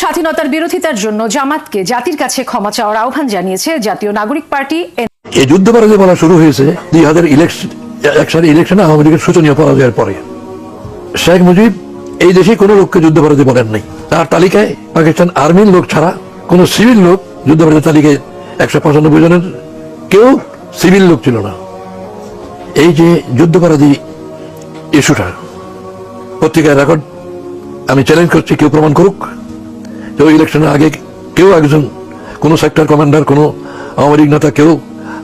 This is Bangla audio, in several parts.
স্বাধীনতার বিরোধিতার জন্য জামাতকে জাতির কাছে ক্ষমা চাওয়ার আহ্বান জানিয়েছে জাতীয় নাগরিক পার্টি এই যুদ্ধ যুদ্ধপরাজয় বলা শুরু হয়েছে দুই হাজার ইলেকশন এক সালে ইলেকশনে আওয়ামী লীগের শোচনীয় পরাজয়ের পরে। শেখ মুজিব এই দেশে কোনো লোককে যুদ্ধ যুদ্ধপরাজয় বলেন নাই। তার তালিকায় পাকিস্তান আর্মির লোক ছাড়া কোনো সিভিল লোক যুদ্ধ যুদ্ধপরাজয় তালিকায় একশো পঁচানব্বই জনের কেউ সিভিল লোক ছিল না। এই যে যুদ্ধপরাধী ইস্যুটা, পত্রিকায় রেকর্ড আমি চ্যালেঞ্জ করছি, কেউ প্রমাণ করুক। ওই ইলেকশনের আগে কেউ একজন, কোন সেক্টর কমান্ডার কোন আওয়ামী নেতা, কেউ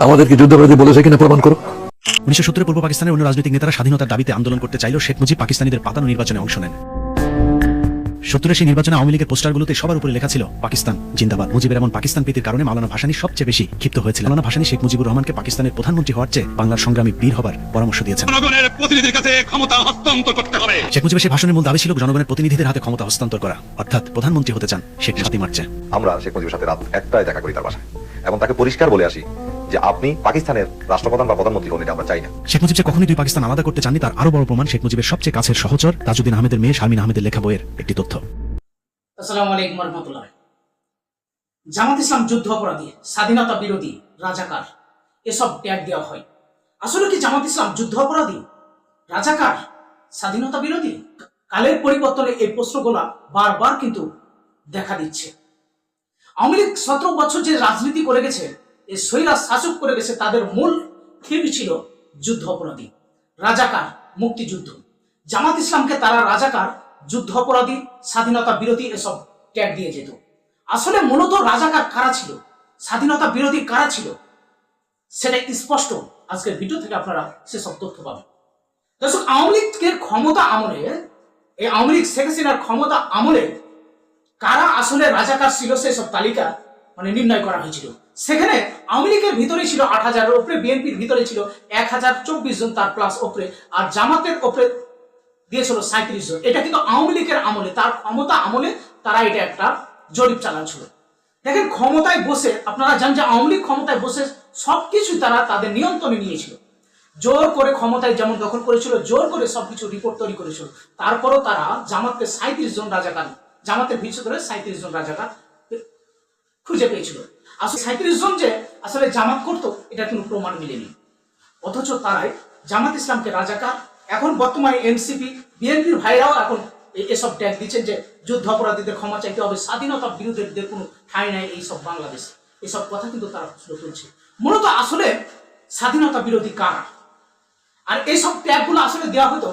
আমাদেরকে যুদ্ধবাদী বলেছে কিনা প্রমাণ করো। উনিশশো সত্তরের পূর্ব পাকিস্তানের অন্য রাজনৈতিক নেতারা স্বাধীনতার দাবিতে আন্দোলন করতে চাইলেও শেখ মুজিব পাকিস্তানিদের পাতানো নির্বাচনে অংশ নেন। সত্তরের সেই নির্বাচনে আওয়ামী লীগের পোস্টারগুলোতে সবার উপরে লেখা ছিল পাকিস্তান জিন্দাবাদ। মুজিবের এমন পাকিস্তান প্রীতির কারণে মালানা ভাসানি সবচেয়ে বেশি ক্ষিপ্ত হয়েছিল মালানা ভাসানি শেখ মুজিবুর রহমানকে পাকিস্তানের প্রধানমন্ত্রী হওয়ার চেয়ে বাংলার সংগ্রামী বীর হবার পরামর্শ দিয়েছেন। জনগণের প্রতিনিধির কাছে ক্ষমতা হস্তান্তর করতে হবে। শেখ মুজিবের সেই ভাষণের মূল দাবি ছিল জনগণের প্রতিনিধিদের হাতে ক্ষমতা হস্তান্তর করা। অর্থাৎ প্রধানমন্ত্রী হতে চান শেখ ফাতিমার মারছে আমরা শেখ মুজিবের সাথে রাত একটায় দেখা করি তার বাসায়। এবং তাকে পরিষ্কার বলে আসি যে আপনি পাকিস্তানের রাষ্ট্রপ্রধান বা প্রধানমন্ত্রী হন এটা আমরা চাই না। শেখ মুজিব যে কখনোই দুই পাকিস্তান আলাদা করতে চাননি তার আরও বড় প্রমাণ শেখ মুজিবের সবচেয়ে কাছের সহচর তাজউদ্দিন আহমেদের মেয়ে শারমিন আহমেদের লেখা বইয়ের একটি তথ্য। আসসালামু আলাইকুম রহমতুল্লাহ জামাত ইসলাম যুদ্ধ অপরাধী স্বাধীনতা বিরোধী রাজাকার এসব ট্যাগ দেওয়া হয়। আসলে কি জামাত ইসলাম যুদ্ধ অপরাধী রাজাকার স্বাধীনতা বিরোধী? কালের পরিবর্তনে এই প্রশ্নগুলা বারবার কিন্তু দেখা দিচ্ছে। আওয়ামী লীগ সতেরো বছর যে রাজনীতি করে গেছে এই সৈরা শাসক করে গেছে, তাদের মূল থিম ছিল যুদ্ধ অপরাধী। রাজাকার, মুক্তিযুদ্ধ। জামাত ইসলামকে তারা রাজাকার, যুদ্ধ অপরাধী, স্বাধীনতা বিরোধী এসব ট্যাগ দিয়ে যেত। আসলে মূলত রাজাকার কারা ছিল? স্বাধীনতা বিরোধী কারা ছিল? সেটা স্পষ্ট আজকের ভিডিও থেকে আপনারা সেসব তথ্য পাবেন। দর্শক, আওয়ামী লীগের ক্ষমতা আমলে, এই আওয়ামী লীগ শেখ হাসিনার ক্ষমতা আমলে কারা আসলে রাজাকার ছিল সেসব তালিকা মানে নির্ণয় করা হয়েছিল? সেখানে আওয়ামী লীগের ভিতরে ছিল আট হাজারের উপরে বিএনপির ভিতরে ছিল এক হাজার চব্বিশ জন তার প্লাস ওপরে আর জামাতের ওপরে দিয়েছিল সাঁত্রিশ জন। এটা কিন্তু আওয়ামী লীগের আমলে, তার ক্ষমতা আমলে তারা এটা একটা জরিপ চালাচ্ছিল। দেখেন, ক্ষমতায় বসে, আপনারা জানেন যে আওয়ামী লীগ ক্ষমতায় বসে সবকিছু তারা তাদের নিয়ন্ত্রণে নিয়েছিল। জোর করে ক্ষমতায় যেমন দখল করেছিল, জোর করে সবকিছু রিপোর্ট তৈরি করেছিল। তারপরও তারা জামাতকে সাঁত্রিশ জন রাজাকার জামাতের ভিতরে সাঁত্রিশ জন রাজাকার খুঁজে পেয়েছিল। আসলে সাঁত্রিশ জন যে আসলে জামাত করতো এটা কোনো প্রমাণ মিলেনি। অথচ তারাই জামাত ইসলামকে রাজাকার। এখন বর্তমানে এনসিপি, বিএনপির ভাইরাও এখন এসব ট্যাগ দিচ্ছেন যে যুদ্ধ অপরাধীদের ক্ষমা চাইতে হবে, স্বাধীনতা বিরোধীদের কোনো ঠাঁই নাই এইসব বাংলাদেশে। এসব কথা কিন্তু তারা প্রশ্ন তুলছে। মূলত আসলে স্বাধীনতা বিরোধী কারা? আর এইসব ট্যাগগুলো আসলে দেওয়া হতো,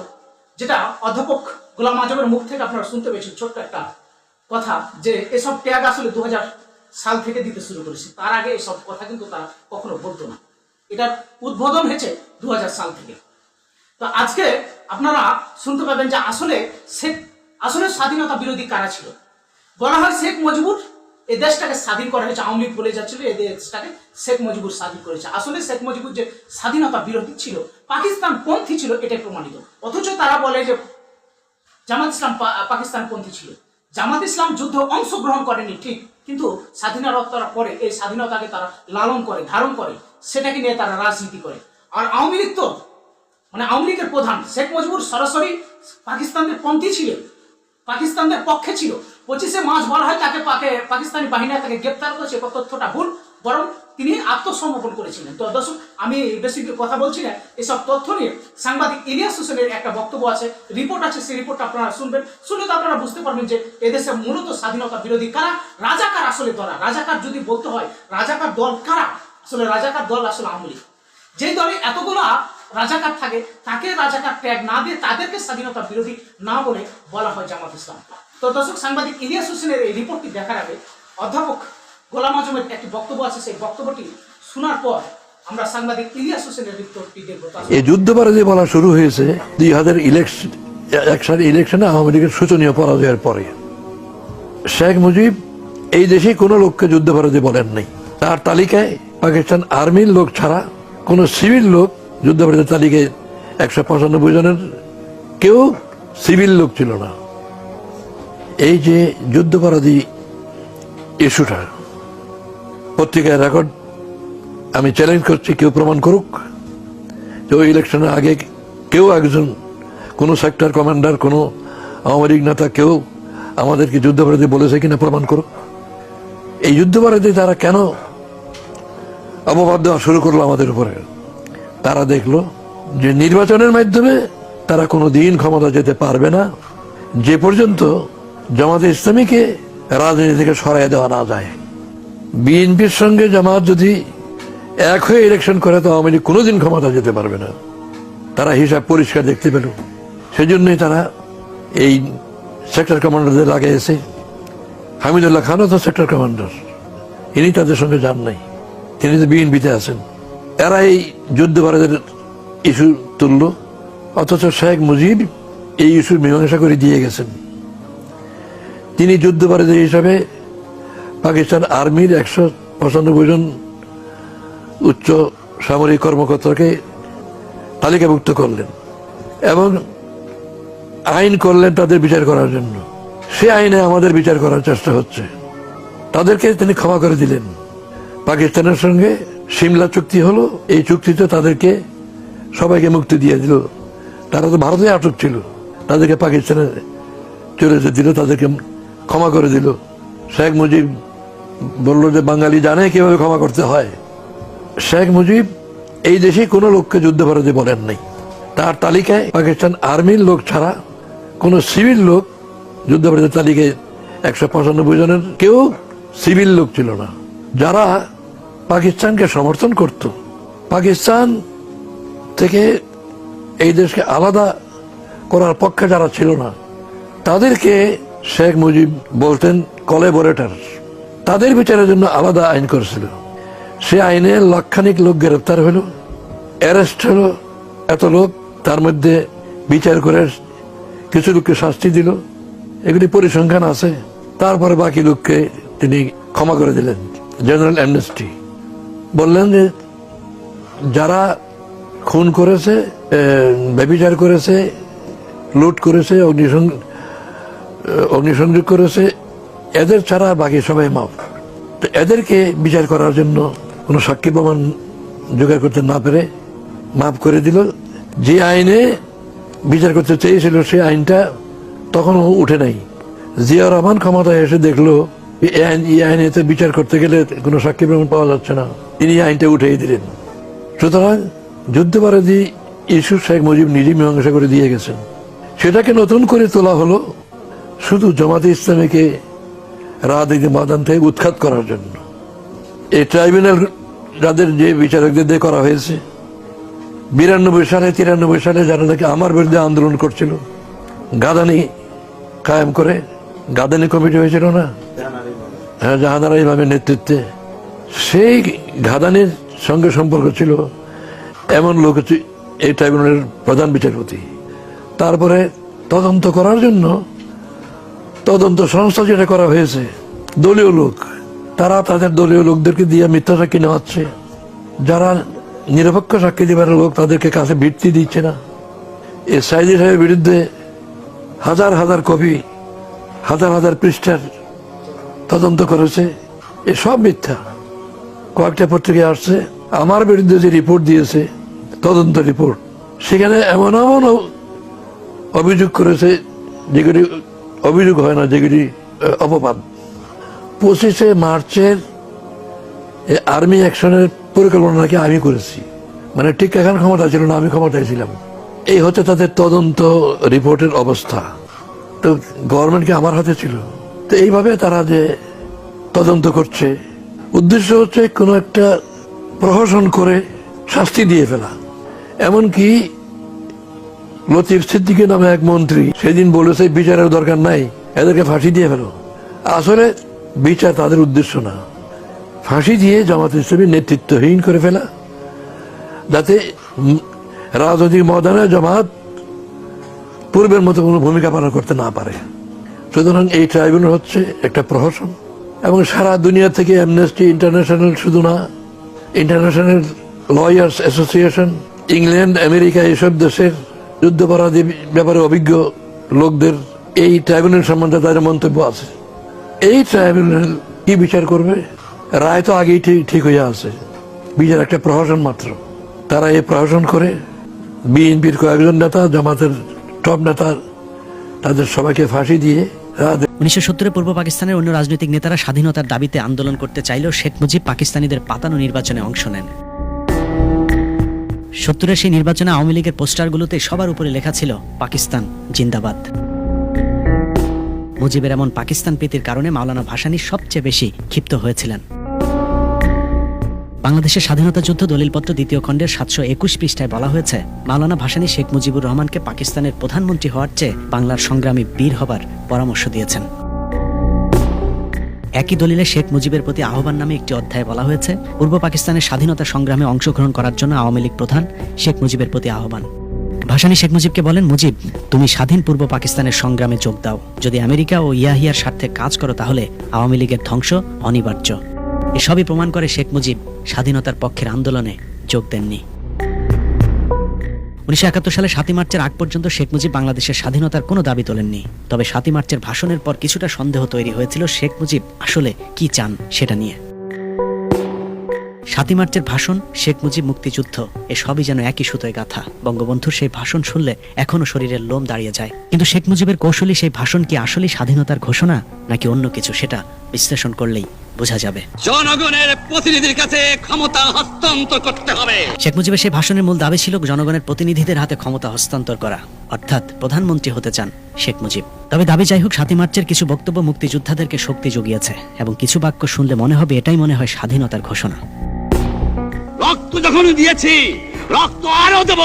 যেটা অধ্যাপক গোলাম আজমের মুখ থেকে আপনারা শুনতে পেয়েছেন ছোট্ট একটা কথা যে এসব ট্যাগ আসলে দু হাজার সাল থেকে দিতে শুরু করেছে। তার আগে এসব কথা কিন্তু তারা কখনো বলতো না। এটার উদ্বোধন হয়েছে দু হাজার সাল থেকে। তো আজকে আপনারা শুনতে পাবেন যে আসলে শেখ, আসলে স্বাধীনতা বিরোধী কারা ছিল? বলা হয় শেখ মুজিবুর। এই দেশটাকে স্বাধীন করা হয়েছে, আওয়ামী লীগ বলে যাচ্ছিল এই দেশটাকে শেখ মুজিবুর স্বাধীন করেছে। আসলে শেখ মুজিবুর যে স্বাধীনতা বিরোধী ছিল, পাকিস্তান পন্থী ছিল, এটাই প্রমাণিত। অথচ তারা বলে যে জামাত ইসলাম পাকিস্তান পন্থী ছিল। জামাত ইসলাম যুদ্ধ অংশগ্রহণ করেনি, ঠিক। কিন্তু স্বাধীনতার পরে এই স্বাধীনতাকে তারা লালন করে, ধারণ করে, সেটাকে নিয়ে তারা রাজনীতি করে। আর আওয়ামী লীগ তো মানে আওয়ামী লীগের প্রধান শেখ মুজিবুর সরাসরি পাকিস্তানের পন্থী ছিল পাকিস্তানদের পক্ষে ছিল। পঁচিশে মার্চ বলা হয় তাকে পাকে পাকিস্তানি বাহিনী তাকে গ্রেপ্তার করেছে তথ্যটা ভুল। বরং তিনি আত্মসমর্পণ করেছিলেন। তো দর্শক, আমি বেশি কথা বলছি না। এসব তথ্য নিয়ে সাংবাদিক ইলিয়াস হোসেনের একটা বক্তব্য আছে। রিপোর্ট আছে, সেই রিপোর্টটা আপনারা শুনবেন। শুনলে তো আপনারা বুঝতে পারবেন যে এদেশে মূলত স্বাধীনতা বিরোধী কারা? রাজাকার আসলে দলা রাজাকার যদি বলতে হয়, রাজাকার দল কারা? আসলে রাজাকার দল আসলে আওয়ামী লীগ। যে দলে এতগুলো রাজাকার থাকে, তাকে রাজাকার ট্যাগ না দিয়ে তাদেরকে স্বাধীনতা বিরোধী না বলে বলা হয় জামাত ইসলাম। তো দর্শক, সাংবাদিক ইলিয়াস হোসেনের এই রিপোর্টটি দেখার আগে অধ্যাপক গোলাম আজমের একটি বক্তব্য আছে, সেই বক্তব্যটি শোনার পর আমরা সাংবাদিক ইলিয়াস হোসেনের রিপোর্টটি দেখব। এই যুদ্ধপরাজয় বলা শুরু হয়েছে দুই হাজার ইলেকশন এক সালে ইলেকশনে আওয়ামী লীগের শোচনীয় পরাজয়ের পরে। শেখ মুজিব এই দেশে কোনো লোককে যুদ্ধপরাজয় বলেন নাই। তার তালিকায় পাকিস্তান আর্মির লোক ছাড়া কোনো সিভিল লোক যুদ্ধপরাজয় তালিকায় একশো পঁচানব্বই জনের কেউ সিভিল লোক ছিল না। এই যে যুদ্ধপরাধী ইস্যুটা পত্রিকায় রেকর্ড আমি চ্যালেঞ্জ করছি, কেউ প্রমাণ করুক যে ওই ইলেকশনের আগে কেউ একজন, কোনো সেক্টর কমান্ডার কোনো আওয়ামী লীগ নেতা, কেউ আমাদেরকে যুদ্ধাপরাধী বলেছে কিনা প্রমাণ করুক। এই যুদ্ধাপরাধী তারা কেন অপবাদ দেওয়া শুরু করল আমাদের উপরে? তারা দেখল যে নির্বাচনের মাধ্যমে তারা কোনো দিন ক্ষমতা যেতে পারবে না। যে পর্যন্ত জামাতে ইসলামীকে রাজনীতি থেকে সরাই দেওয়া না যায়। বিএনপির সঙ্গে জামাত যদি এক হয়ে ইলেকশন করে, তো আওয়ামী লীগ কোনোদিন ক্ষমতা যেতে পারবে না। তারা হিসাব পরিষ্কার দেখতে পেল। সেজন্যই তারা এই সেক্টর কমান্ডারদের লাগিয়েছে হামিদুল্লাহ খানও তো সেক্টর কমান্ডার ইনি তাদের সঙ্গে যান নাই। তিনি তো বিএনপিতে আছেন। এরা এই যুদ্ধভারতের ইস্যু তুলল। অথচ শেখ মুজিব এই ইস্যুর মীমাংসা করে দিয়ে গেছেন। তিনি যুদ্ধভারতের হিসাবে পাকিস্তান আর্মির একশো পঁচানব্বই জন উচ্চ সামরিক কর্মকর্তাকে তালিকাভুক্ত করলেন এবং আইন করলেন তাদের বিচার করার জন্য। সে আইনে আমাদের বিচার করার চেষ্টা হচ্ছে। তাদেরকে তিনি ক্ষমা করে দিলেন। পাকিস্তানের সঙ্গে সিমলা চুক্তি হলো। এই চুক্তিতে তাদেরকে সবাইকে মুক্তি দিয়ে দিল। তারা তো ভারতে আটক ছিল। তাদেরকে পাকিস্তানে চলে যেতে দিল। তাদেরকে ক্ষমা করে দিল। শেখ মুজিব বলল যে বাঙালি জানে কীভাবে ক্ষমা করতে হয়। শেখ মুজিব এই দেশে কোনো লোককে যুদ্ধ যুদ্ধভারতী বলেন নাই। তার তালিকায় পাকিস্তান আর্মির লোক ছাড়া কোনো সিভিল লোক যুদ্ধভারতের তালিকায় একশো পঁচানব্বই জনের কেউ সিভিল লোক ছিল না। যারা পাকিস্তানকে সমর্থন করত। পাকিস্তান থেকে এই দেশকে আলাদা করার পক্ষে যারা ছিল না, তাদেরকে শেখ মুজিব বলতেন কলেবরেটার। তাদের বিচারের জন্য আলাদা আইন করেছিল। সে আইনে লক্ষাধিক লোক গ্রেপ্তার হলো অ্যারেস্ট হলো এত লোক তার মধ্যে বিচার করে কিছু লোককে শাস্তি দিল। এগুলি পরিসংখ্যান আছে। তারপরে বাকি লোককে তিনি ক্ষমা করে দিলেন জেনারেল অ্যামনেস্টি। বললেন যে যারা খুন করেছে আহ, ব্যভিচার করেছে লুট করেছে অগ্নিসং- অগ্নিসংযোগ করেছে এদের ছাড়া বাকি সবাই মাফ। তো এদেরকে বিচার করার জন্য কোনো সাক্ষী প্রমাণ জোগাড় করতে না পেরে মাফ করে দিল। যে আইনে বিচার করতে চেয়েছিল সেই আইনটা তখনও উঠে নাই। জিয়া রহমান ক্ষমতায় এসে দেখল এই আইন, এই আইনেতে বিচার করতে গেলে কোনো সাক্ষী প্রমাণ পাওয়া যাচ্ছে না। তিনি আইনটা উঠিয়ে দিলেন। সুতরাং যুদ্ধবারাধী ইস্যু শেখ মুজিব নিজেই মীমাংসা করে দিয়ে গেছেন। সেটাকে নতুন করে তোলা হলো। শুধু জামাতে ইসলামীকে রাজনীতি মাদান থেকে উৎখাত করার জন্য। এই ট্রাইব্যুনাল যাদের যে বিচারকদের দিয়ে করা হয়েছে, বিরানব্বই সালে, তিরানব্বই সালে যারা নাকি আমার বিরুদ্ধে আন্দোলন করছিল, গাদানি কায়েম করে, গাদানি কমিটি হয়েছিল না? হ্যাঁ জাহানারা ইমামের নেতৃত্বে। সেই ঘাদানির সঙ্গে সম্পর্ক ছিল এমন লোক এই ট্রাইব্যুনালের প্রধান বিচারপতি। তারপরে তদন্ত করার জন্য তদন্ত সংস্থা যেটা করা হয়েছে, দলীয় লোক, তারা তাদের দলীয় লোকদেরকে দিয়ে মিথ্যা সাক্ষী নেওয়াচ্ছে যারা নিরপেক্ষ সাক্ষী দেবার লোক, তাদেরকে কাছে ভিত্তি দিচ্ছে না। এই সাইদি সাহেবের বিরুদ্ধে হাজার হাজার কপি, হাজার হাজার পৃষ্ঠার তদন্ত করেছে। এ সব মিথ্যা। কয়েকটা পত্রিকায় আসছে, আমার বিরুদ্ধে যে রিপোর্ট দিয়েছে, তদন্ত রিপোর্ট, সেখানে এমন এমন অভিযোগ করেছে, যেগুলি অভিযোগ হয় না যেগুলি অপবাদ। পঁচিশে মার্চের আর্মি অ্যাকশনের পরিকল্পনা নাকি আমি করেছি। মানে ঠিক এখন ক্ষমতা ছিল না, আমি ক্ষমতায় ছিলাম। এই হচ্ছে তাদের তদন্ত রিপোর্টের অবস্থা। তো গভর্নমেন্ট কি আমার হাতে ছিল? তো এইভাবে তারা যে তদন্ত করছে, উদ্দেশ্য হচ্ছে কোনো একটা প্রহসন করে শাস্তি দিয়ে ফেলা। এমনকি লতিফ সিদ্দিকি নামে এক মন্ত্রী। সেদিন বলেছে বিচারের দরকার নাই, এদেরকে ফাঁসি দিয়ে ফেলো। আসলে বিচার তাদের উদ্দেশ্য না। ফাঁসি দিয়ে জামাত ইসলামী নেতৃত্বহীন করে ফেলা। যাতে রাজনৈতিক ময়দানে জামাত পূর্বের মতো কোনো ভূমিকা পালন করতে না পারে। সুতরাং এই ট্রাইব্যুনাল হচ্ছে একটা প্রহসন। এবং সারা দুনিয়া থেকে অ্যামনেস্টি ইন্টারন্যাশনাল শুধু না International Lawyers Association England America এসব দেশের যুদ্ধপরাধী ব্যাপারে অভিজ্ঞ লোকদের এই ট্রাইব্যুনাল সম্বন্ধে তাদের মন্তব্য আছে। এই ট্রাইব্যুনাল কি বিচার করবে? রায় তো আগেই ঠিক হয়ে আছে। বিচার একটা প্রহসন মাত্র। তারা এই প্রহসন করে বিএনপির কয়েকজন নেতা, জামাতের টপ নেতা, তাদের সবাইকে ফাঁসি দিয়ে উনিশশো সত্তরে পূর্ব পাকিস্তানের অন্য রাজনৈতিক নেতারা স্বাধীনতার দাবিতে আন্দোলন করতে চাইলেও শেখ মুজিব পাকিস্তানিদের পাতানো নির্বাচনে অংশ নেন। সত্তরের সেই নির্বাচনে আওয়ামী লীগের পোস্টারগুলোতে সবার উপরে লেখা ছিল, পাকিস্তান জিন্দাবাদ। মুজিবের এমন পাকিস্তান প্রীতির কারণে মাওলানা ভাসানী সবচেয়ে বেশি ক্ষিপ্ত হয়েছিলেন। বাংলাদেশের স্বাধীনতা যুদ্ধ দলিলপত্র দ্বিতীয় খণ্ডের সাতশো একুশ পৃষ্ঠায় বলা হয়েছে, মাওলানা ভাসানী শেখ মুজিবুর রহমানকে পাকিস্তানের প্রধানমন্ত্রী হওয়ার চেয়ে বাংলার সংগ্রামী বীর হবার পরামর্শ দিয়েছেন। একই দলিলে শেখ মুজিবের প্রতি আহ্বান নামে একটি অধ্যায়ে বলা হয়েছে। পূর্ব পাকিস্তানের স্বাধীনতা সংগ্রামে অংশগ্রহণ করার জন্য আওয়ামী লীগ প্রধান শেখ মুজিবের প্রতি আহ্বান। ভাসানী শেখ মুজিবকে বলেন, মুজিব, তুমি স্বাধীন পূর্ব পাকিস্তানের সংগ্রামে যোগ দাও। যদি আমেরিকা ও ইয়াহিয়ার স্বার্থে কাজ করো, তাহলে আওয়ামী লীগের ধ্বংস অনিবার্য। এসবই প্রমাণ করে শেখ মুজিব স্বাধীনতার পক্ষের আন্দোলনে যোগ দেননি। উনিশশো একাত্তর সালে সাতই মার্চের আগ পর্যন্ত শেখ মুজিব বাংলাদেশের স্বাধীনতার কোনো দাবি তোলেননি। তবে সাতই মার্চের ভাষণের পর কিছুটা সন্দেহ তৈরি হয়েছিল শেখ মুজিব আসলে কি চান সেটা নিয়ে। সাতই মার্চের ভাষণ শেখ মুজিব মুক্তিযুদ্ধ এ সবই যেন একই সুতোয় গাথা। বঙ্গবন্ধুর সেই ভাষণ শুনলে এখনও শরীরের লোম দাঁড়িয়ে যায়। কিন্তু শেখ মুজিবের কৌশলী সেই ভাষণ কি আসলেই স্বাধীনতার ঘোষণা নাকি অন্য কিছু সেটা বিশ্লেষণ করলেই বোঝা যাবে। জনগণের প্রতিনিধির কাছে ক্ষমতা হস্তান্তর করতে হবে। শেখ মুজিবের সেই ভাষণের মূল দাবি ছিল জনগণের প্রতিনিধিদের হাতে ক্ষমতা হস্তান্তর করা। অর্থাৎ প্রধানমন্ত্রী হতে চান শেখ মুজিব। তবে দাবি যাই হোক সাতই মার্চের কিছু বক্তব্য মুক্তিযোদ্ধাদেরকে শক্তি জুগিয়েছে এবং কিছু বাক্য শুনলে মনে হবে এটাই মনে হয় স্বাধীনতার ঘোষণা। রক্ত যখন দিয়েছি রক্ত আরও দেব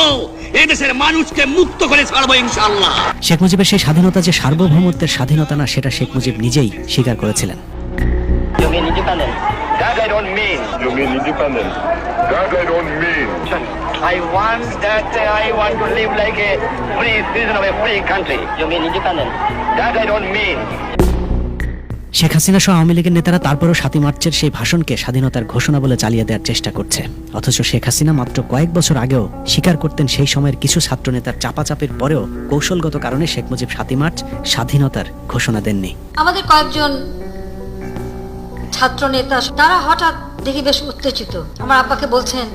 এদেশের মানুষকে মুক্ত করে ছাড়বো ইনশাল্লাহ শেখ মুজিবের সেই স্বাধীনতা যে সার্বভৌমত্বের স্বাধীনতা না সেটা শেখ মুজিব নিজেই স্বীকার করেছিলেন? That I don't mean. You mean independent? That I don't mean. I want that uh, I want to live like a free citizen of a free country. You mean independence? That I don't mean. Sheikh Hasina সহ আওয়ামী লীগের নেতারা তারপরও সাতই মার্চের সেই ভাষণকে স্বাধীনতার ঘোষণা বলে চালিয়ে দেওয়ার চেষ্টা করছে অথচ শেখ হাসিনা মাত্র কয়েক বছর আগেও স্বীকার করতেন সেই সময়ের কিছু ছাত্র নেতার চাপাচাপির পরেও কৌশলগত কারণে শেখ মুজিব সাতই মার্চ স্বাধীনতার ঘোষণা দেননি আমাদের কয়েকজন ছাত্র নেতা তারা হঠাৎ দেখি বেশ উত্তেজিত। আমার আব্বাকে বলছেন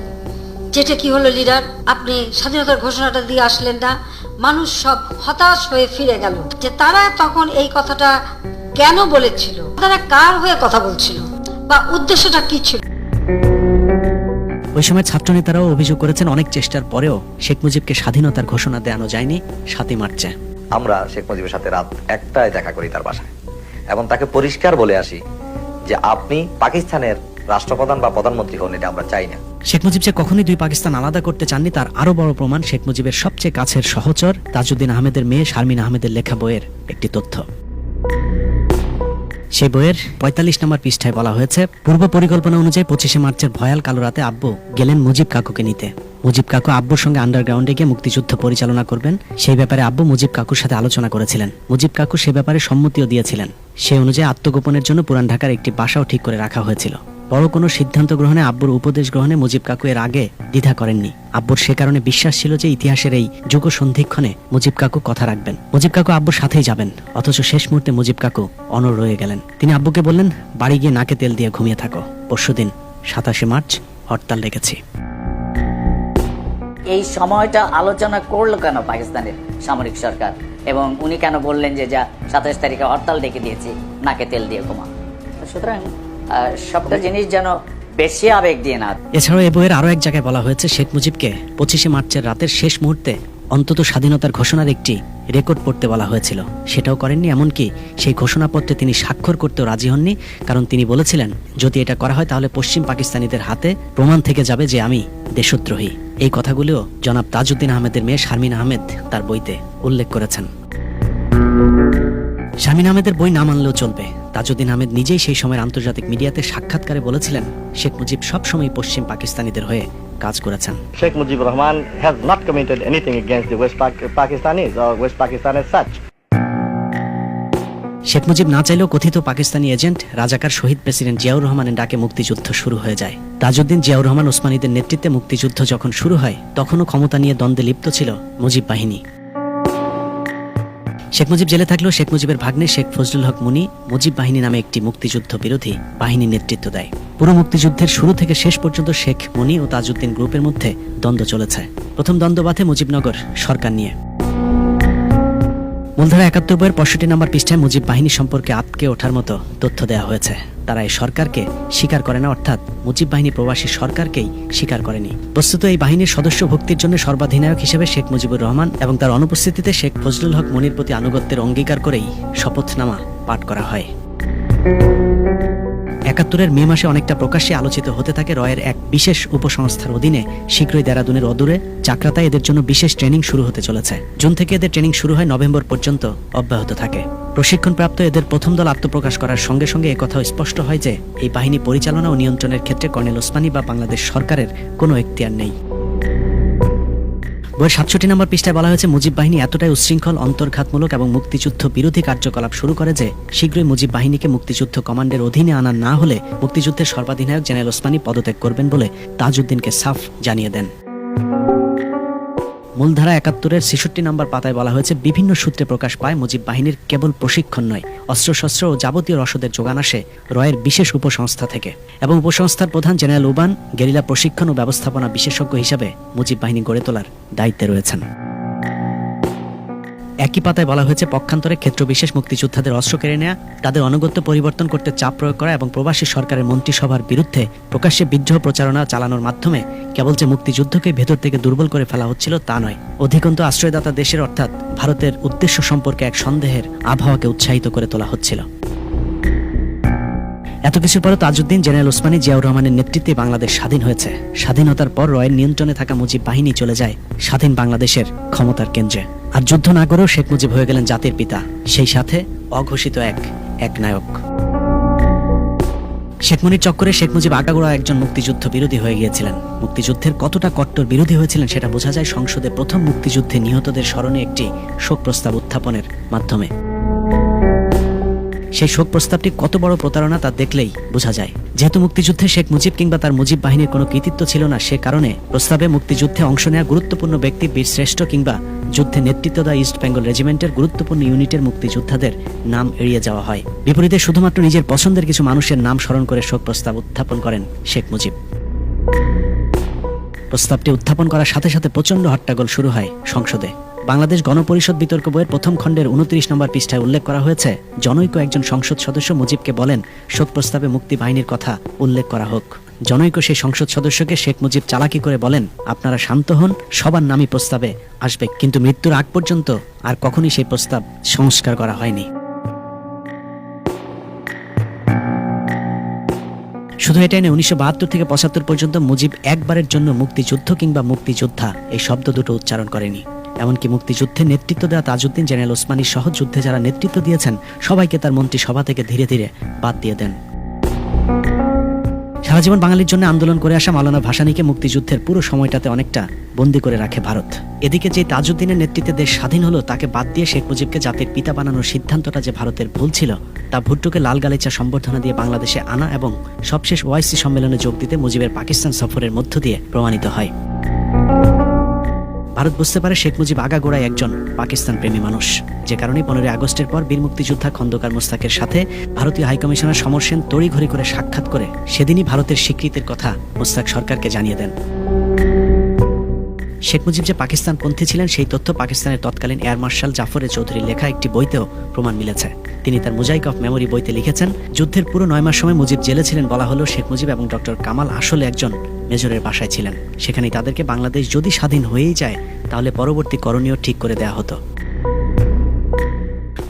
যেটা কি হলো লিডার? আপনি স্বাধীনতার ঘোষণাটা দিয়ে আসলেন না। মানুষ সব হতাশ হয়ে ফিরে গেল। যে তারা তখন এই কথাটা কেন বলেছিল? তারা কার হয়ে কথা বলছিল? বা উদ্দেশ্যটা কি ছিল? ওই সময় ছাত্র নেতারাও অভিযোগ করেছেন অনেক চেষ্টার পরেও শেখ মুজিবকে স্বাধীনতার ঘোষণা দেওয়ানো যায়নি সাতই মার্চে। আমরা শেখ মুজিবের সাথে রাত একটায় দেখা করি তার বাসায়। এবং তাকে পরিষ্কার বলে আসি যে আপনি পাকিস্তানের রাষ্ট্রপ্রধান বা প্রধানমন্ত্রী হন, এটা আমরা চাই না। শেখ মুজিব যে কখনোই দুই পাকিস্তান আলাদা করতে চাননি, তার আরও বড় প্রমাণ শেখ মুজিবের সবচেয়ে কাছের সহচর তাজউদ্দিন আহমেদের মেয়ে শারমিন আহমেদের লেখা বইয়ের একটি তথ্য। সেই বইয়ের পঁয়তাল্লিশ নম্বর পৃষ্ঠায় বলা হয়েছে, পূর্ব পরিকল্পনা অনুযায়ী পঁচিশে মার্চের ভয়াল কালো রাতে আব্বু গেলেন মুজিব কাকুকে নিতে। মুজিব কাকু আব্বুর সঙ্গে আন্ডারগ্রাউন্ডে গিয়ে মুক্তিযুদ্ধ পরিচালনা করবেন। সেই ব্যাপারে আব্বু মুজিব কাকুর সাথে আলোচনা করেছিলেন। মুজিব কাকু সে ব্যাপারে সম্মতিও দিয়েছিলেন। সে অনুযায়ী আত্মগোপনের জন্য পুরান ঢাকার একটি বাসাও ঠিক করে রাখা হয়েছিল। বড় কোনো সিদ্ধান্ত গ্রহণে আব্বুর উপদেশ গ্রহণে মুজিব কাকু এর আগে দ্বিধা করেননি। আব্বুর সে কারণে বিশ্বাস ছিল যে ইতিহাসের এই যুগ সন্ধিক্ষণে মুজিব কাকু কথা রাখবেন। মুজিব কাকু আব্বুর সাথেই যাবেন, অথচ শেষ মুহূর্তে মুজিব কাকু অনর রয়ে গেলেন। তিনি আব্বুকে বললেন, বাড়ি গিয়ে নাকে তেল দিয়ে ঘুমিয়ে থাকো। পরশুদিন সাতাশে মার্চ হরতাল রেখেছি এই সময়টা আলোচনা করল কেন পাকিস্তানের সামরিক সরকার? এবং উনি কেন বললেন যে, যা, সাতাশ তারিখে হরতাল ডেকে দিয়েছি, নাকে তেল দিয়ে ঘুমা সুতরাং সবটা জিনিস যেন বেশি আবেগ দিয়ে না। এছাড়াও এ বইয়ের আরও এক জায়গায় বলা হয়েছে, শেখ মুজিবকে পঁচিশে মার্চের রাতের শেষ মুহূর্তে অন্তত স্বাধীনতার ঘোষণার একটি রেকর্ড পড়তে বলা হয়েছিল। সেটাও করেননি, এমনকি সেই ঘোষণাপত্রে তিনি স্বাক্ষর করতেও রাজি হননি, কারণ তিনি বলেছিলেন, যদি এটা করা হয়, তাহলে পশ্চিম পাকিস্তানিদের হাতে প্রমাণ থেকে যাবে যে আমি দেশদ্রোহী। এই কথাগুলিও জনাব তাজউদ্দিন আহমেদের মেয়ে শারমিন আহমেদ তার বইতে উল্লেখ করেছেন। শামিন আহমেদের বই না মানলেও চলবে। তাজউদ্দিন আহমেদ নিজেই সেই সময়ের আন্তর্জাতিক মিডিয়াতে সাক্ষাৎকারে বলেছিলেন, শেখ মুজিব সবসময় পশ্চিম পাকিস্তানিদের হয়ে কাজ করেছেন। Sheikh Mujib Rahman has not committed anything against the West Pakistanis or West Pakistan as such. Sheikh Mujib না চাইলেও কথিত পাকিস্তানি এজেন্ট, রাজাকার শহীদ প্রেসিডেন্ট জিয়াউর রহমানের ডাকে মুক্তিযুদ্ধ শুরু হয়ে যায়। তাজউদ্দিন জিয়াউর রহমান ওসমানীদের নেতৃত্বে মুক্তিযুদ্ধ যখন শুরু হয়, তখনও ক্ষমতা নিয়ে দ্বন্দ্বে লিপ্ত ছিল মুজিব বাহিনী। শেখ মুজিব জেলে থাকলেও শেখ মুজিবের ভাগ্নে শেখ ফজলুল হক মুনি মুজিব বাহিনী নামে একটি মুক্তিযুদ্ধ বিরোধী বাহিনী নেতৃত্ব দেয়। পুরো মুক্তিযুদ্ধের শুরু থেকে শেষ পর্যন্ত শেখ মুনি ও তাজউদ্দিন গ্রুপের মধ্যে দ্বন্দ্ব চলেছে। প্রথম দ্বন্দ্ব বাধে মুজিবনগর সরকার নিয়ে। মূলধারা একাত্তর বইয়ের পঁয়ষট্টি নম্বর পৃষ্ঠায় মুজিব বাহিনী সম্পর্কে আটকে ওঠার মতো তথ্য দেওয়া হয়েছে। তারা এই সরকারকে স্বীকার করে না, অর্থাৎ মুজিব বাহিনী প্রবাসী সরকারকেই স্বীকার করেনি। বস্তুত এই বাহিনীর সদস্য ভক্তির জন্য সর্বাধিনায়ক হিসেবে শেখ মুজিবুর রহমান এবং তার অনুপস্থিতিতে শেখ ফজলুল হক মনির প্রতি আনুগত্যের অঙ্গীকার করেই শপথনামা পাঠ করা হয়। একাত্তরের মে মাসে অনেকটা প্রকাশ্যে আলোচিত হতে থাকে রয়ের এক বিশেষ উপসংস্থার অধীনে শীঘ্রই দেরাদুনের অদূরে চাকরাতায় এদের জন্য বিশেষ ট্রেনিং শুরু হতে চলেছে। জুন থেকে এদের ট্রেনিং শুরু হয় নভেম্বর পর্যন্ত অব্যাহত থাকে। প্রশিক্ষণপ্রাপ্ত এদের প্রথম দল আত্মপ্রকাশ করার সঙ্গে সঙ্গে একথাও স্পষ্ট হয় যে, এই বাহিনী পরিচালনা ও নিয়ন্ত্রণের ক্ষেত্রে কর্নেল ওসমানী বা বাংলাদেশ সরকারের কোনো এখতিয়ার নেই। বইয়ের সাতষট্টি নম্বর পৃষ্ঠায় বলা হয়েছে, মুজিব বাহিনী এতটাই উশৃঙ্খল অন্তর্ঘাতমূলক এবং মুক্তিযুদ্ধ বিরোধী কার্যকলাপ শুরু করে যে শীঘ্রই মুজিব বাহিনীকে মুক্তিযুদ্ধ কমান্ডের অধীনে আনা না হলে মুক্তিযুদ্ধের সর্বাধিনায়ক জেনারেল ওসমানী পদত্যাগ করবেন বলে তাজউদ্দিনকে সাফ জানিয়ে দেন। মূলধারা একাত্তরের ছেষট্টি নম্বর পাতায় বলা হয়েছে, বিভিন্ন সূত্রে প্রকাশ পায় মুজিব বাহিনীর কেবল প্রশিক্ষণ নয়, অস্ত্রশস্ত্র ও যাবতীয় রসদের যোগান আসে রয়ের বিশেষ উপসংস্থা থেকে। এবং উপসংস্থার প্রধান জেনারেল উবান গেরিলা প্রশিক্ষণ ও ব্যবস্থাপনা বিশেষজ্ঞ হিসাবে মুজিব বাহিনী গড়ে তোলার দায়িত্বে রয়েছেন। একই পাতায় বলা হয়েছে, পক্ষান্তরে ক্ষেত্র বিশেষ মুক্তিযোদ্ধাদের অস্ত্র কেড়ে নেয়া, তাদের অনুগত্য পরিবর্তন করতে চাপ প্রয়োগ করা এবং প্রবাসী সরকারের মন্ত্রিসভার বিরুদ্ধে প্রকাশ্যে বিদ্রোহ প্রচারণা চালানোর মাধ্যমে কেবল যে মুক্তিযুদ্ধকে ভেতর থেকে দুর্বল করে ফেলা হচ্ছিল তা নয়। অধিকন্ত আশ্রয়দাতা দেশের, অর্থাৎ ভারতের উদ্দেশ্য সম্পর্কে এক সন্দেহের আবহাওয়াকে উৎসাহিত করে তোলা হচ্ছিল। এত কিছুর পরও তাজউদ্দিন, জেনারেল ওসমানী, জিয়াউর রহমানের নেতৃত্বে বাংলাদেশ স্বাধীন হয়েছে। স্বাধীনতার পর রয়ের নিয়ন্ত্রণে থাকা মুজিব বাহিনী চলে যায় স্বাধীন বাংলাদেশের ক্ষমতার কেন্দ্রে। আর যুদ্ধ না করেও শেখ মুজিব হয়ে গেলেন জাতির পিতা, সেই সাথে অঘোষিত এক এক নায়ক। শেখ মুজিব চক্করে শেখ মুজিব আগাগোড়া একজন মুক্তিযুদ্ধ বিরোধী হয়ে গিয়েছিলেন। মুক্তিযুদ্ধের কতটা কট্টর বিরোধী হয়েছিলেন সেটা বোঝা যায় সংসদে প্রথম মুক্তিযুদ্ধে নিহতদের স্মরণে একটি শোক প্রস্তাব উত্থাপনের মাধ্যমে। সেই শোক প্রস্তাবটি কত বড় প্রতারণা তা দেখলেই বোঝা যায়। যেহেতু মুক্তিযুদ্ধে শেখ মুজিব কিংবা তার মুজিব বাহিনীর কোনো কৃতিত্ব ছিল না, সে কারণে প্রস্তাবে মুক্তিযুদ্ধে অংশ নেওয়া গুরুত্বপূর্ণ ব্যক্তি বীর শ্রেষ্ঠ কিংবা যুদ্ধে নেতৃত্ব দেওয়া ইস্ট বেঙ্গল রেজিমেন্টের গুরুত্বপূর্ণ ইউনিটের মুক্তিযোদ্ধাদের নাম এড়িয়ে যাওয়া হয়। বিপরীতে শুধুমাত্র নিজের পছন্দের কিছু মানুষের নাম স্মরণ করে শোক প্রস্তাব উত্থাপন করেন শেখ মুজিব। প্রস্তাবটি উত্থাপন করার সাথে সাথে প্রচণ্ড হট্টাগোল শুরু হয় সংসদে। বাংলাদেশ গণপরিষদ বিতর্ক বইয়ের প্রথম খণ্ডের উনত্রিশ নম্বর পৃষ্ঠায় উল্লেখ করা হয়েছে, জনৈক একজন সংসদ সদস্য মুজিবকে বলেন, শোক প্রস্তাবে মুক্তি বাহিনীর কথা উল্লেখ করা হোক। জনৈক সেই সংসদ সদস্যকে শেখ মুজিব চালাকি করে বলেন, আপনারা শান্ত হন, সবার নামই প্রস্তাবে আসবে, কিন্তু মৃত্যুর আগ পর্যন্ত আর কখনই সেই প্রস্তাব সংস্কার করা হয়নি। শুধু এটাই নয়, উনিশশো বাহাত্তর থেকে পঁচাত্তর পর্যন্ত মুজিব একবারের জন্য মুক্তিযুদ্ধ কিংবা মুক্তিযোদ্ধা, এই শব্দ দুটো উচ্চারণ করেনি। এমনকি মুক্তিযুদ্ধে নেতৃত্ব দেওয়া তাজউদ্দিন, জেনারেল ওসমানী সহ যুদ্ধে যারা নেতৃত্ব দিয়েছেন, সবাইকে তার মন্ত্রিসভা থেকে ধীরে ধীরে বাদ দিয়ে দেন। সারা জীবন বাঙালির জন্য আন্দোলন করে আসা মাওলানা ভাসানীকে মুক্তিযুদ্ধের পুরো সময়টাতে অনেকটা বন্দি করে রাখে ভারত। এদিকে যে তাজউদ্দিনের নেতৃত্বে দেশ স্বাধীন হলো, তাকে বাদ দিয়ে শেখ মুজিবকে জাতির পিতা বানানোর সিদ্ধান্তটা যে ভারতের ভুল ছিল, তা ভুট্টোকে লাল গালিচা সম্বর্ধনা দিয়ে বাংলাদেশে আনা এবং সবশেষ ওয়াইসি সম্মেলনে যোগ দিতে মুজিবের পাকিস্তান সফরের মধ্য দিয়ে প্রমাণিত হয়। ভারত বুঝতে পারে শেখ মুজিব আগাগোড়ায় একজন পাকিস্তান প্রেমী মানুষ। যে কারণে পনেরোই আগস্টের পর বীর মুক্তিযোদ্ধা খন্দকার মোস্তাকের সাথে ভারতীয় হাইকমিশনার সমর সেন তড়িঘড়ি করে সাক্ষাৎ করে সেদিনই ভারতের স্বীকৃতির কথা মোস্তাক সরকারকে জানিয়ে দেন। শেখ মুজিব যে পাকিস্তান পন্থী ছিলেন, সেই তথ্য পাকিস্তানের তৎকালীন এয়ার মার্শাল জাফরে চৌধুরীর লেখা একটি বইতেও প্রমাণ মিলেছে। তিনি তার মোজাইক অফ মেমোরি বইতে লিখেছেন, যুদ্ধের পুরো নয় মাস সময় মুজিব জেলে ছিলেন বলা হলো শেখ মুজিব এবং ডক্টর কামাল আসলে একজন মেজরের বাসায় ছিলেন। সেখানেই তাদেরকে বাংলাদেশ যদি স্বাধীন হয়েই যায়, তাহলে পরবর্তী করণীয় ঠিক করে দেয়া হতো।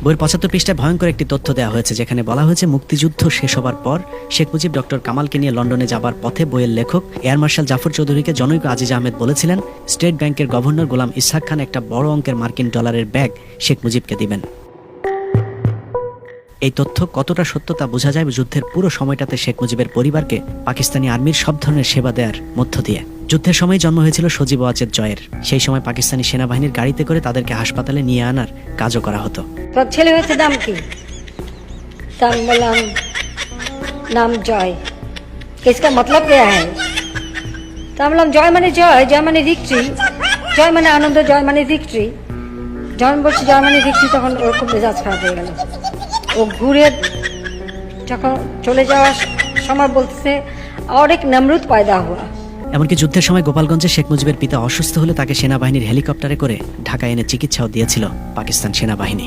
বইয়ের পঁচাত্তর পৃষ্ঠায় ভয়ঙ্কর একটি তথ্য দেওয়া হয়েছে, যেখানে বলা হয়েছে মুক্তিযুদ্ধ শেষ হবার পর শেখ মুজিব ডক্টর কামালকে নিয়ে লন্ডনে যাবার পথে বইয়ের লেখক এয়ার মার্শাল জাফর চৌধুরীকে জনৈক আজিজ আহমেদ বলেছিলেন, স্টেট ব্যাংকের গভর্নর গোলাম ইসহাক খান একটা বড় অঙ্কের মার্কিন ডলারের ব্যাগ শেখ মুজিবকে দিবেন। এই তথ্য কতটা সত্য তা বোঝা যায় যুদ্ধের পুরো সময়টাতে শেখ মুজিবের পরিবারকে পাকিস্তানি আর্মির সব ধরনের সেবা দেওয়ার মধ্য দিয়ে। যুদ্ধের সময় জন্ম হয়েছিল সজীব ওয়াজের জয়ের সেই সময় পাকিস্তানি সেনাবাহিনীর গাড়িতে করে তাদেরকে হাসপাতালে নিয়ে আনার কাজও করা হতো তোর ছেলে হয়েছে নাম কি তা আমি বললাম নাম জয় इसका मतलब क्या है তা আমি বললাম জয় মানে জয় জয় মানে ভিক্টরি জয় মানে আনন্দ জয় মানে ভিক্টরি যখন বলছি জয় মানে ভিক্টরি তখন ওর খুব মেজাজ খারাপ হয়ে গেল ও ঘুরে যখন চলে যাওয়ার সময় বলতেছে और एक नमरूद पैदा हुआ এমনকি যুদ্ধের সময় গোপালগঞ্জে শেখ মুজিবের পিতা অসুস্থ হলে তাকে সেনাবাহিনীর হেলিকপ্টারে করে ঢাকায় এনে চিকিৎসাও দিয়েছিল পাকিস্তান সেনাবাহিনী।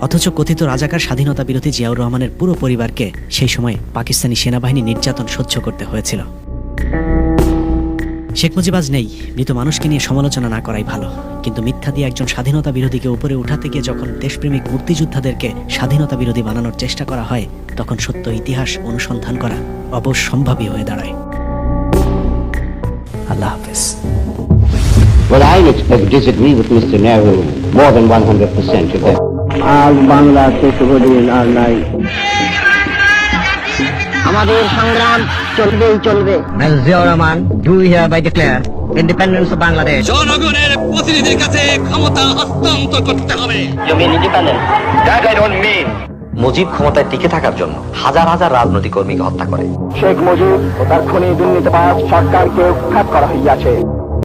অথচ কথিত রাজাকার স্বাধীনতা বিরোধী জিয়াউর রহমানের পুরো পরিবারকে সেই সময় পাকিস্তানি সেনাবাহিনী নির্যাতন সহ্য করতে হয়েছিল। শেখ মুজিব আজ নেই মৃত মানুষকে নিয়ে সমালোচনা না করাই ভালো কিন্তু মিথ্যা দিয়ে একজন স্বাধীনতা বিরোধীকে উপরে উঠাতে গিয়ে যখন দেশপ্রেমিক মুক্তিযোদ্ধাদেরকে স্বাধীনতা বিরোধী বানানোর চেষ্টা করা হয় তখন সত্য ইতিহাস অনুসন্ধান করা অবশ্যম্ভাবী হয়ে দাঁড়ায় আল্লাহ হাফেজ Well, I expect disagree with Mr. Nehru more than 100% of that. Bangla দীর্ঘদিন আর নাই আমাদের সংগ্রাম চলবেই চলবে। Ziaur Rahman do hereby declare independence of Bangladesh জনগণের প্রতিনিধির কাছে ক্ষমতা হস্তান্তর করতে হবে। You mean independence that I don't mean Mujib ক্ষমতায় টিকে থাকার জন্য হাজার হাজার রাজনৈতিক কর্মীকে হত্যা করে। শেখ মুজিব ও তার খুনি দুর্নীতিবাজ সরকারকে উৎখাত করা হইয়াছে।